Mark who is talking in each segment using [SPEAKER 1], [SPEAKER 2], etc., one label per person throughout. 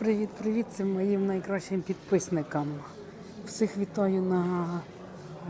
[SPEAKER 1] Привіт-привіт цим моїм найкращим підписникам. Всіх вітаю на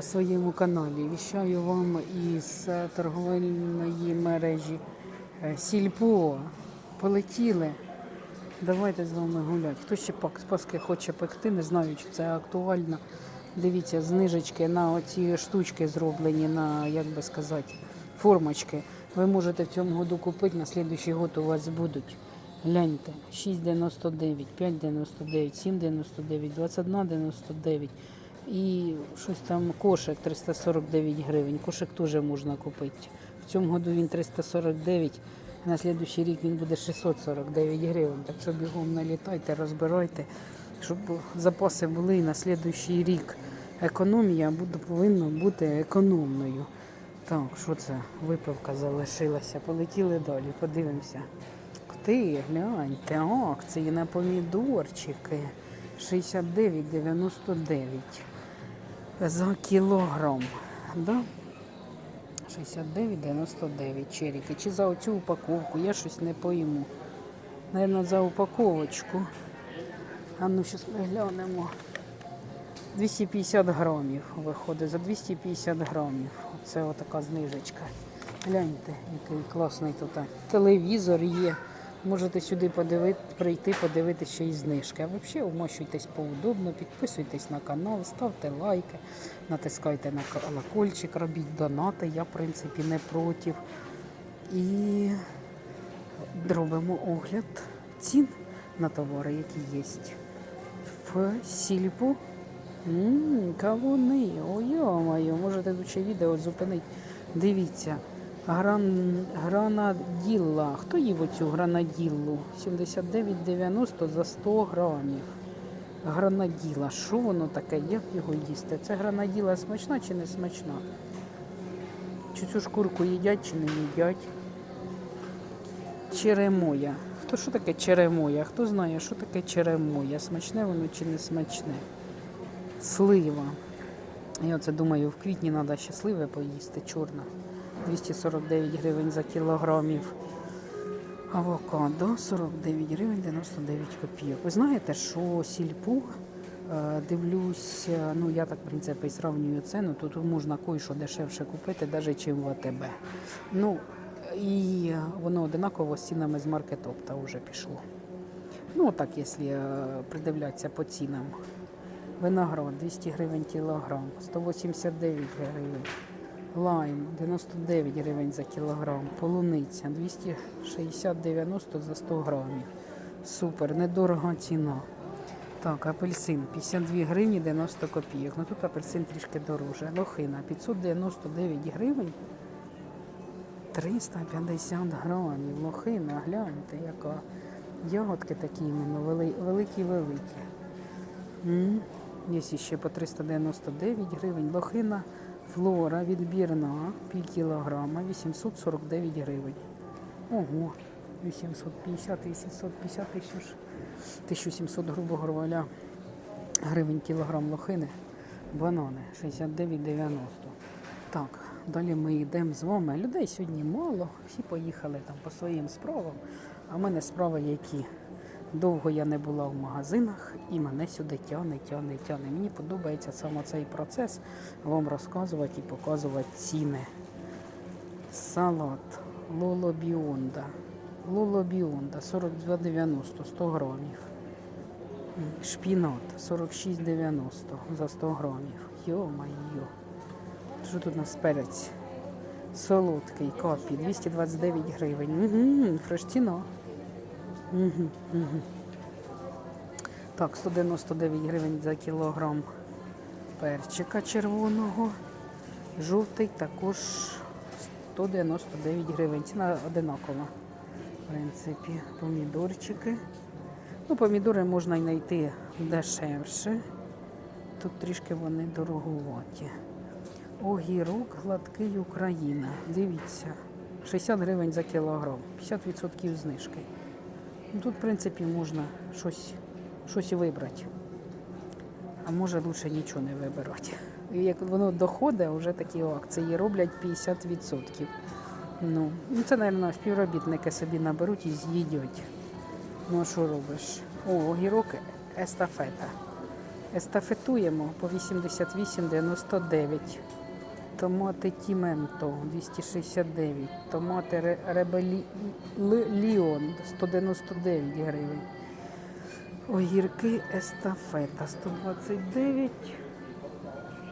[SPEAKER 1] своєму каналі. Віщаю вам із торговельної мережі е, Сільпо. Полетіли. Давайте з вами гуляти. Хто ще паски хоче пекти, не знаю, чи це актуально. Дивіться, знижечки на оці штучки зроблені, на, як би сказати, формочки. Ви можете в цьому году купити, на слідуючий год у вас будуть. Гляньте, 6,99, 5,99, 7,99, 21,99 і щось там кошик 349 гривень. Кошик теж можна купити. В цьому году він 349, на слідуючий рік він буде 649 гривень. Так що бігом налітайте, розбирайте, щоб запаси були на слідуючий рік. Економія буде, повинна бути економною. Так, що це? Випивка залишилася. Полетіли далі, подивимося. Ти, гляньте, акції на помідорчики 69,99 за кілограм. Да? 69,99 черіки. Чи за оцю упаковку? Я щось не пойму. Наверно, за упаковочку. А ну, зараз ми глянемо. 250 грамів виходить, за 250 грамів. Оце отака знижечка. Гляньте, який класний тут телевізор є. Можете сюди подивити, прийти, подивитися ще й знижки. А взагалі вмощуйтесь поудобно, підписуйтесь на канал, ставте лайки, натискайте на колокольчик, робіть донати. Я, в принципі, не проти. І робимо огляд цін на товари, які є в сільпу. Кавуни, ой-мо, можете тут ще відео зупинити. Дивіться, гран, гранаділла. Хто їв оцю гранаділлу? 79,90 за 100 грамів. Гранаділа. Що воно таке? Як його їсти? Це гранаділа смачна чи не смачна? Чи цю шкурку їдять, чи не їдять? Черемоя. Хто що таке черемоя? Хто знає, що таке черемоя? Смачне воно чи не смачне? Слива. Я оце думаю, в квітні треба ще сливи поїсти, чорна. 249 гривень за кілограмів. Авокадо 49 гривень 99 копійок. Ви знаєте, що сільпу, е, дивлюсь, е, ну я так в принципі і сравнюю ціну, тут можна кое-що дешевше купити, навіть чим в АТБ. Ну, і воно одинаково з цінами з маркетопта вже пішло. Ну, так, якщо е, придивлятися по цінам. Виноград 200 гривень кілограм, 189 гривень. Лайм 99 гривень за кілограм. Полуниця 260-90 за 100 грамів. Супер, недорога ціна. Так, апельсин 52 гривні 90 копійок. Ну тут апельсин трішки дороже. Лохина 599 гривень. 350 грамів. Лохина, гляньте, яка. Ягодки такі іменно великі-великі. Є ще по 399 гривень. Лохина флора відбірна, пів кілограма, 849 гривень. Ого, 850, 850 тисяч, 1700, грубо говоря, гривень кілограм лохини. Банани 69,90. Так, далі ми йдемо з вами. Людей сьогодні мало, всі поїхали там по своїм справам. А в мене справи які. Довго я не була в магазинах і мене сюди тягне, тягне, тягне. Мені подобається саме цей процес вам розказувати і показувати ціни. Салат Лоло Біонда. Лоло Біонда 42,90 100 грамів. Шпінат 46,90 за 100 грамів. Йо-майо. Що тут у нас перець? Солодкий капі 229 гривень. Угу, фреш. Так, 199 гривень за кілограм перчика червоного. Жовтий також 199 гривень. Ціна одинакова. В принципі, помідорчики. Ну, помідори можна й знайти дешевше. Тут трішки вони дороговаті. Огірок гладкий Україна. Дивіться, 60 гривень за кілограм, 50% знижки. Ну, Тут, в принципі, можна щось, щось вибрати. А може лучше нічого не вибирати. І як воно доходить, вже такі акції роблять 50%. Ну, ну це, мабуть, співробітники собі наберуть і з'їдять. Ну, а що робиш? О, огірок естафета. Естафетуємо по 88,99. Томати Тіменто 269. Томати Ре- Ребелі... Ліон 199 гривень. Огірки естафета 129.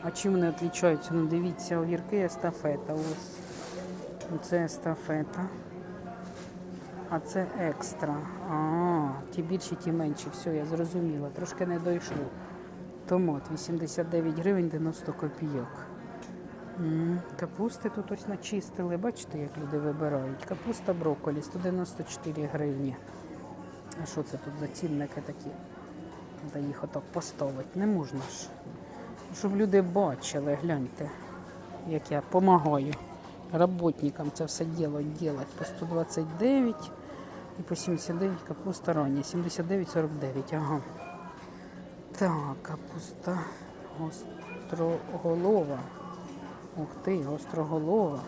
[SPEAKER 1] А чим вони відрізняються? Ну дивіться, огірки естафета. Ось. Це естафета. А це екстра. А, ті більші, ті менші. Все, я зрозуміла. Трошки не дійшло. Томат 89 гривень 90 копійок. Капусти тут ось начистили. Бачите, як люди вибирають. Капуста брокколі 194 гривні. А що це тут за цінники такі? Треба їх отак поставити. Не можна ж. Щоб люди бачили, гляньте, як я допомагаю работникам це все діло делать. По 129 і по 79 капуста рання. 79,49. Ага. Так, капуста гостроголова. Ух ти, гостроголова.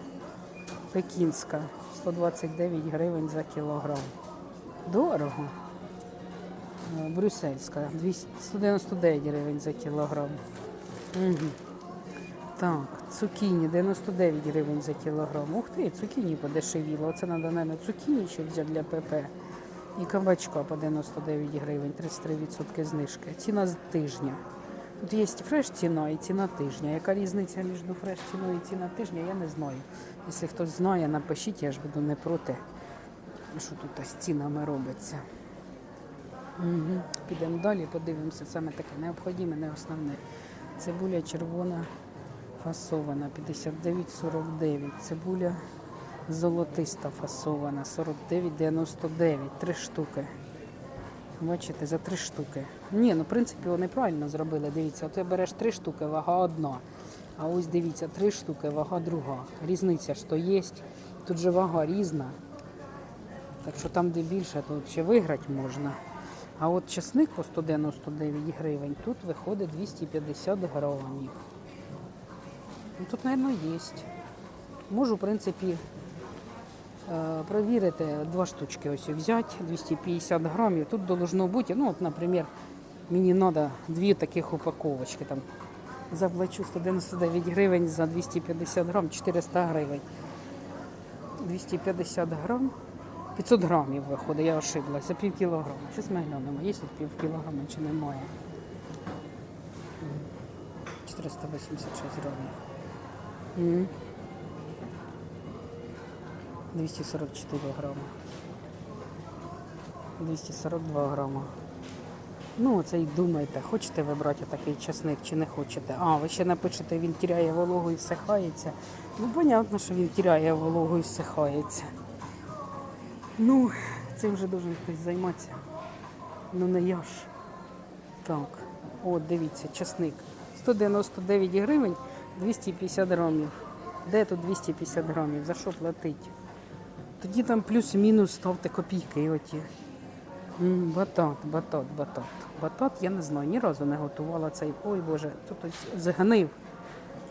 [SPEAKER 1] Пекінська. 129 гривень за кілограм. Дорого. Е, Брюссельська. 199 гривень за кілограм. Угу. Так, цукіні 99 гривень за кілограм. Ух ти, цукіні подешевіло. Оце треба, мабуть, цукіні ще взяти для ПП. І кабачка по 99 гривень, 33% знижки. Ціна з тижня. Тут є фреш ціна і ціна тижня. Яка різниця між фреш ціною і ціна тижня, я не знаю. Якщо хтось знає, напишіть, я ж буду не проти, що тут з цінами робиться. Угу. Підемо далі, подивимося, саме таке необхідне, не основне. Цибуля червона фасована 59,49. Цибуля золотиста фасована 49,99. Три штуки. Бачите, за три штуки. Ні, ну в принципі вони правильно зробили. Дивіться, ти береш три штуки, вага одна. А ось дивіться, три штуки, вага друга. Різниця ж то є. Тут же вага різна. Так що там, де більше, то ще виграти можна. А от чесник по 199 гривень, тут виходить 250 грамів. Ну, тут, мабуть, є. Можу, в принципі, провірити два штучки ось взяти, 250 грамів. Тут должно бути, ну, от, наприклад, мені треба дві таких упаковочки. Там, заплачу 199 гривень за 250 грам, 400 гривень. 250 грам, 500 грамів виходить, я ошиблася, пів кілограма. Щось ми глянемо, є тут пів кілограма чи немає. 486 грамів. М. 244 грама. 242 грама. Ну, оце і думайте, хочете ви брати такий часник чи не хочете. А, ви ще напишете, він тіряє вологу і всихається. Ну, понятно, що він тіряє вологу і всихається. Ну, цим вже должен хтось займатися. Ну не я ж. Так, от дивіться, часник. 199 гривень 250 грамів. Де тут 250 грамів? За що платить? Тоді там плюс-мінус ставте копійки оті. Батат, батат, батат. Батат я не знаю, ні разу не готувала цей. Ой Боже, тут ось згнив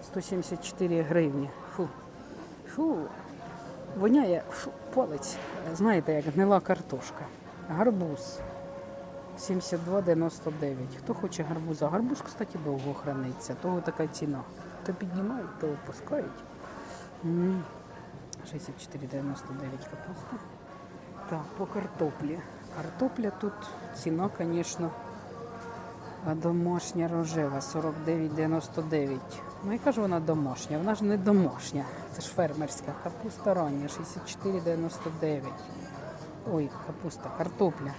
[SPEAKER 1] 174 гривні. Фу. Фу. Воняє фу, палець. Знаєте, як гнила картошка. Гарбуз. 72,99. Хто хоче гарбуза? Гарбуз, кстати, довго храниться. Того така ціна. То піднімають, то опускають. М, 64,99 капуста. Так, по картоплі. Картопля тут ціна, звісно, домашня рожева 49,99. Ну яка ж вона домашня? Вона ж не домашня. Це ж фермерська. Капуста рання 64,99. Ой, капуста, картопля.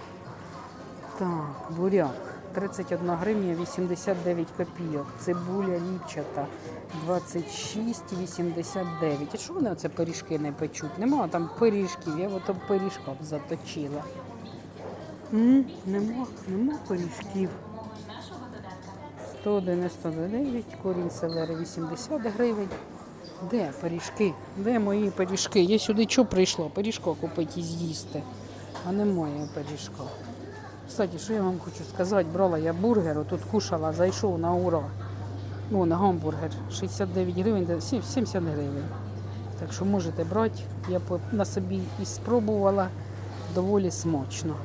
[SPEAKER 1] Так, буряк. 31 гривня 89 копійок. Цибуля ліпчата 26,89. І що вони оце пиріжки не печуть? Нема там пиріжків, я ото пиріжком заточила. М, Нема, нема пиріжків. 199, корінь селери 80 гривень. Де пиріжки? Де мої пиріжки? Я сюди чого прийшла? Пиріжка купити і з'їсти. А немає пиріжка. Кстати, що я вам хочу сказати, брала я бургер, тут кушала, зайшов на ура. Ну, на гамбургер 69 гривень, 70 гривень. Так що можете брати. Я на собі і спробувала доволі смачно.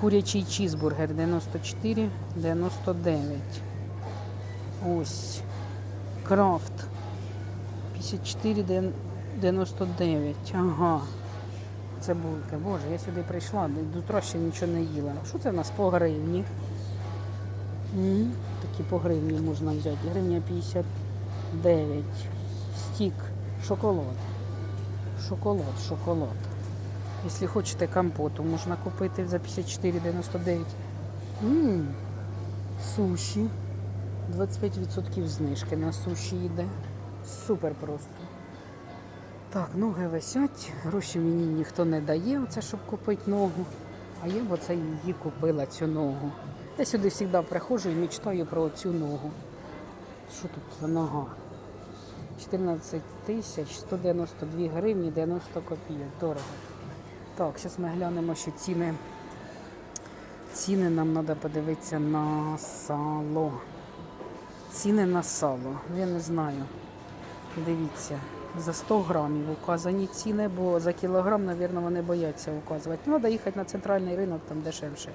[SPEAKER 1] Курячий чізбургер 94,99. Ось. Крафт 54,99. Ага. Цибулька. Боже, я сюди прийшла, до утра ще нічого не їла. Що це в нас по гривні? М, Такі по гривні можна взяти. Гривня 59. Стік. Шоколад. Шоколад, шоколад. Якщо хочете компоту, можна купити за 54,99. Ммм, суші. 25% знижки на суші йде. Супер просто. Так, ноги висять, гроші мені ніхто не дає, оце, щоб купити ногу. А я б оце її купила, цю ногу. Я сюди завжди приходжу і мечтаю про цю ногу. Що тут за нога? 14 тисяч 192 гривні 90 копійок. Дорого. Так, зараз ми глянемо, що ціни. Ціни нам треба подивитися на сало. Ціни на сало. Я не знаю. Дивіться, за 100 грамів указані ціни, бо за кілограм, мабуть, вони бояться указувати. Треба їхати на центральний ринок, там дешевше.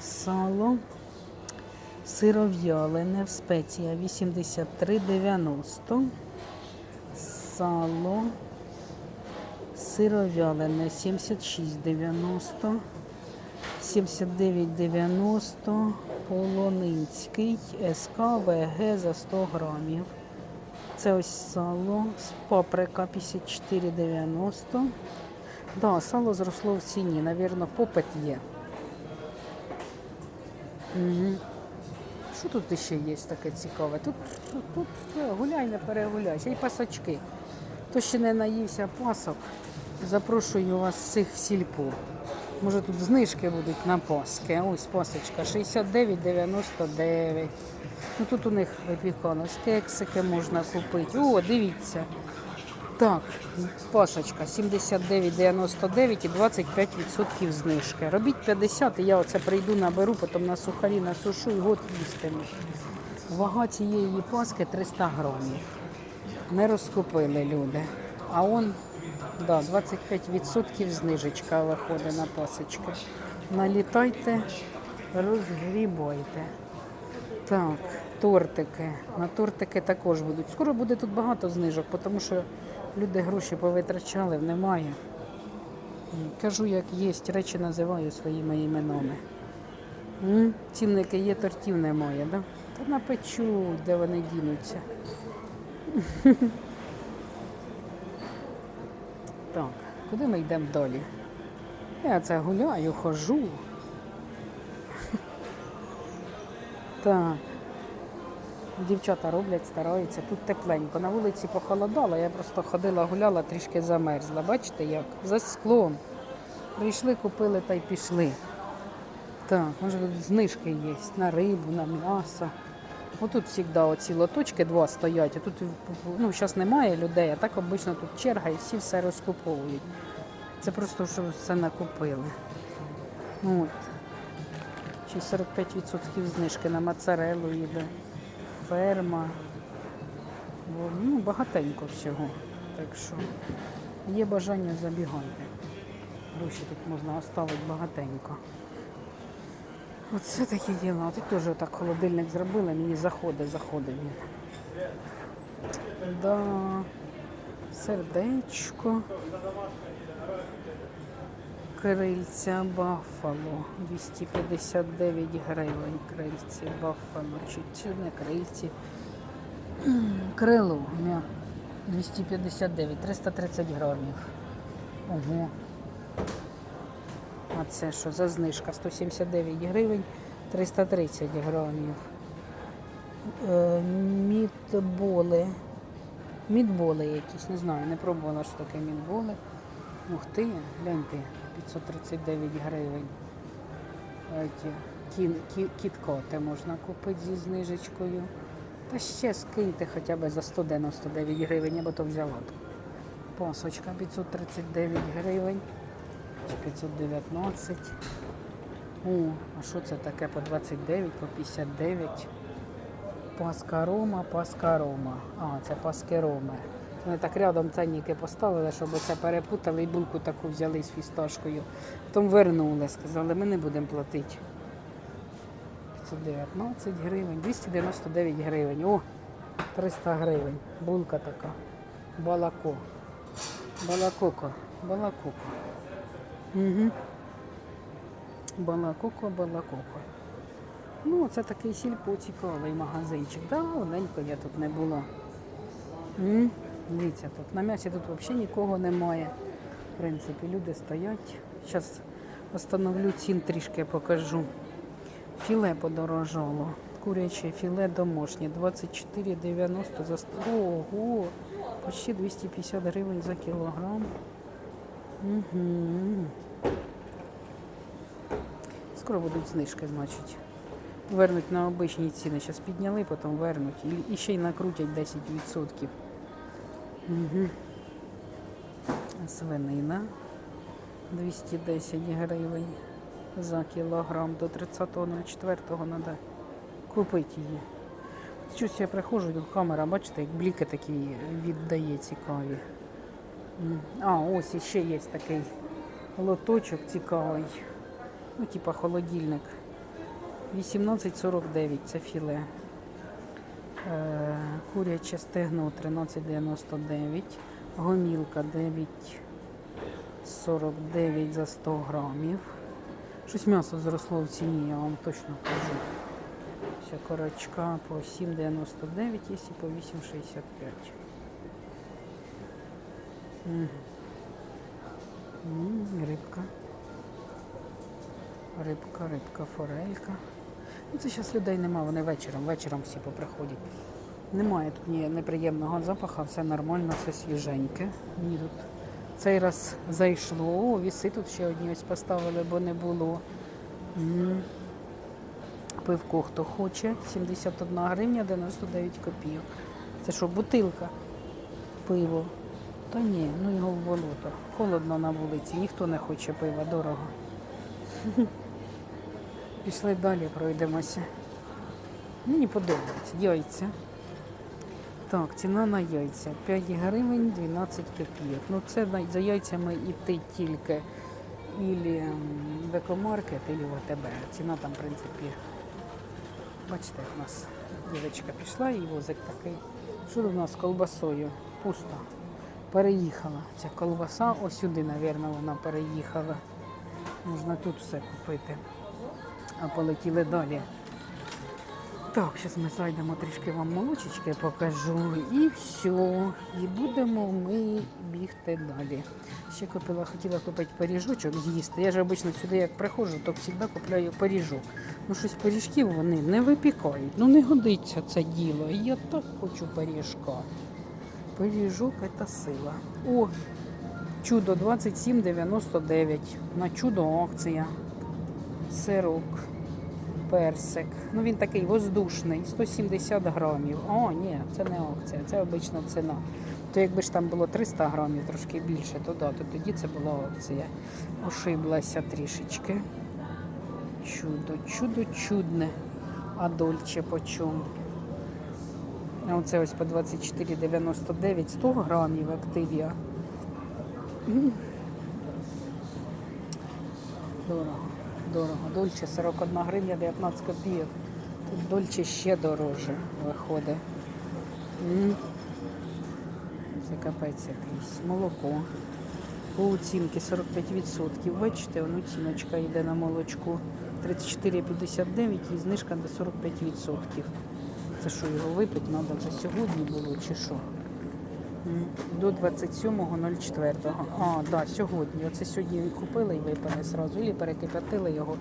[SPEAKER 1] Сало. Сиров'ялене в спеція 83,90. Сало. Сиров'ялене 76,90. 79,90. Полонинський СК ВГ за 100 грамів. Це ось сало з паприка 54,90. Да, сало зросло в ціні. Навірно, попит є. Угу. Що тут ще є таке цікаве? Тут, тут, е, гуляй, не перегуляй, ще й пасочки. Хто ще не наївся пасок, запрошую вас всіх в сільпо. Може тут знижки будуть на паски. Ось пасочка 69,99. Ну тут у них випікано з кексики можна купити. О, дивіться. Так, пасочка 79,99 і 25% знижки. Робіть 50 і я оце прийду, наберу, потім на сухарі насушу і год їстиму. Вага цієї паски 300 грамів. Не розкупили люди. А он, да, 25% знижечка виходить на пасочку. Налітайте, розгрібайте. Так, тортики. На тортики також будуть. Скоро буде тут багато знижок, тому що люди гроші повитрачали, немає. Кажу, як є, речі називаю своїми іменами. Цінники є, тортів немає, да? Та напечу, де вони дінуться. Так, куди ми йдемо далі? Я це гуляю, хожу. Так. Дівчата роблять, стараються. Тут тепленько. На вулиці похолодало, я просто ходила, гуляла, трішки замерзла. Бачите як? За склом. Прийшли, купили та й пішли. Так, може тут знижки є на рибу, на м'ясо. Отут завжди оці лоточки два стоять, а тут ну, зараз немає людей, а так обично тут черга і всі все розкуповують. Це просто щоб все накупили. От. Ще 45% знижки на моцарелу йде. Ферма. Ну, багатенько всього. Так що є бажання забігайте. Гроші тут можна оставити багатенько. Оце такі діла. Тут теж так холодильник зробили, мені заходить, заходить. Да. Сердечко. Крильця Баффало. 259 гривень. Крильці Баффало. Чи, не крильці. Крило. м'я. 259, 330 грамів. Ого. А це що за знижка? 179 гривень, 330 грамів. Е, Мідболи. Мідболи якісь, не знаю, не пробувала, що таке мідболи. Ух ти, гляньте, 539 гривень. Кіткоти можна купити зі знижечкою. Та ще скиньте хоча б за 199 гривень, або то взяла. Пасочка 539 гривень. 519. О, а що це таке по 29, по 59? Паска Рома, паска Рома. А, це паски Роми. Вони так рядом ценники поставили, щоб оце перепутали і булку таку взяли з фісташкою. Потім вернули, сказали, ми не будемо платити. 519 гривень, 299 гривень. О, 300 гривень. Булка така. Балако. Балакоко. Балакоко. Угу. Балакоко, балакоко. Ну, це такий сільпо цікавий магазинчик. Давненько я тут не була. М, Дивіться, тут на м'ясі тут взагалі нікого немає. В принципі, люди стоять. Зараз встановлю цін трішки покажу. Філе подорожало. Куряче філе домашнє 24,90 за ст- Ого! Почти 250 гривень за кілограм. Угу. Скоро будуть знижки, значить. Вернуть на обичні ціни. Зараз підняли, потім вернуть. І ще й накрутять 10%. Свинина 210 гривень за кілограм до 30.04 треба купити її. Щось я приходжу, тут камера, бачите, як бліки такі віддає цікаві. А, ось іще є такий лоточок цікавий. Ну, типа холодильник. 18,49 це філе. Е, Куряче стегно 13,99. Гомілка 9,49 за 100 грамів. Щось м'ясо зросло в ціні, я вам точно кажу. Вся корочка по 7,99, і по 8,65. Мгм. Рибка. Рибка, рибка, форелька. Ну, це зараз людей нема, вони вечором, вечором всі поприходять. Немає тут ні неприємного запаху, все нормально, все свіженьке. Мені тут цей раз зайшло. Віси тут ще одні ось поставили, бо не було. М. Пивко хто хоче. 71 гривня 99 копійок. Це що, бутилка? Пиво. Та ні, ну його в болото. Холодно на вулиці, ніхто не хоче пива, дорого. Пішли далі, пройдемося. Мені подобається. Яйця. Так, ціна на яйця 5 гривень 12 копійок. Ну це за яйцями йти тільки ілі в екомаркет, ілі в ОТБ. Ціна там, в принципі, бачите, у нас дівчинка пішла і возик такий. Що у нас з колбасою? Пусто. Переїхала. Ця колбаса ось сюди, мабуть, вона переїхала. Можна тут все купити. А полетіли далі. Так, зараз ми зайдемо трішки вам молочечки покажу і все. І будемо ми бігти далі. Ще купила, хотіла купити пиріжочок з'їсти. Я ж обично сюди як приходжу, то завжди купляю пиріжок. Ну щось пиріжків вони не випікають. Ну не годиться це діло. Я так хочу пиріжка. Пиріжок це сила. О, чудо 27,99. На чудо акція. Сирок персик. Ну він такий воздушний, 170 грамів. О, ні, це не акція, це обична ціна. То якби ж там було 300 грамів, трошки більше, то да, то тоді це була акція. Ошиблася трішечки. Чудо, чудо чудне. А дольче по чому? Оце ось по 24,99, 100 грамів активія. Дорого, дорого. Дольче 41 гривня 19 копійок. Тут дольче ще дороже виходить. Це капець якийсь. Молоко. По оцінки 45%. Бачите, воно ціночка йде на молочку 34,59 і знижка до 45%. Це що, його випити треба вже сьогодні було чи що? До 27.04. А, да, сьогодні. Оце сьогодні купили і випили зразу. І перекипятили його,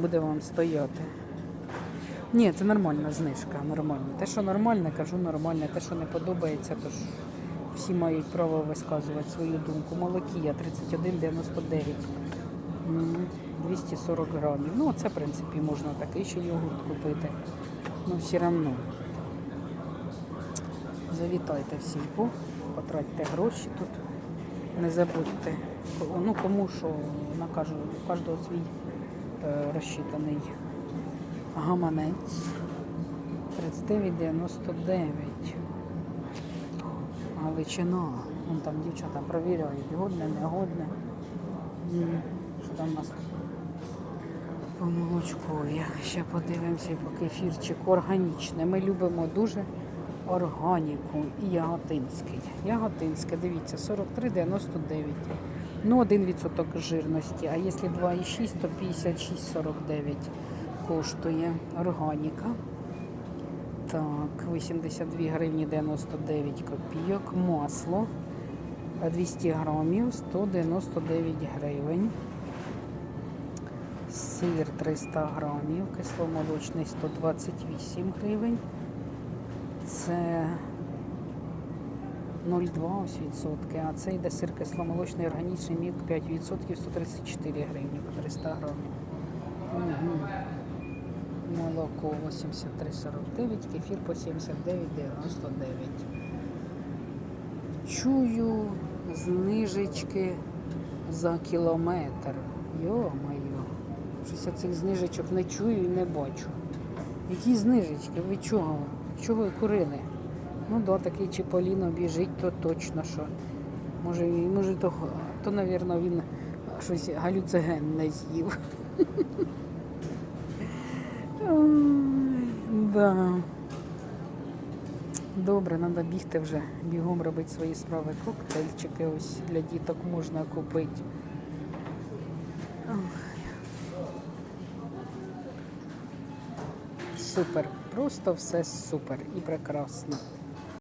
[SPEAKER 1] буде вам стояти. Ні, це нормальна знижка, нормальна. Те, що нормальне, кажу нормальне. Те, що не подобається, то ж всі мають право висказувати свою думку. Молокія 31,99. 240 грамів. Ну, це, в принципі, можна такий ще йогурт купити. Ну, все одно. Завітайте в сільпо, потратьте гроші тут. Не забудьте. Ну, кому що накажу, у кожного свій е, розчитаний гаманець. 39,99. Галичина. Вон там дівчата провіряють, годне, негодне. Що там у нас по молочкові. Ще подивимося по кефірчику. Органічне. Ми любимо дуже органіку і яготинський. Яготинське, дивіться, 43,99. Ну, 1% жирності, а якщо 2,6, то 56,49 коштує органіка. Так, 82 гривні 99 копійок. Масло 200 грамів 199 гривень. Сир 300 грамів, кисломолочний 128 гривень. Це 0,2 ось відсотки, а це йде сир кисломолочний органічний мілк 5 відсотків 134 гривні по 300 грамів. Угу. Молоко 83,49, кефір по 79,99. Чую знижечки за кілометр. Йо-моє. Щось я цих знижечок не чую і не бачу. Які знижечки? Ви чого? Чого ви курили? Ну да, такий Чіполіно біжить, то точно що. Може, може то, то, навірно, він щось галюцигенне з'їв. Да. Добре, треба бігти вже, бігом робити свої справи. Коктейльчики ось для діток можна купити. Супер, просто все супер і прекрасно.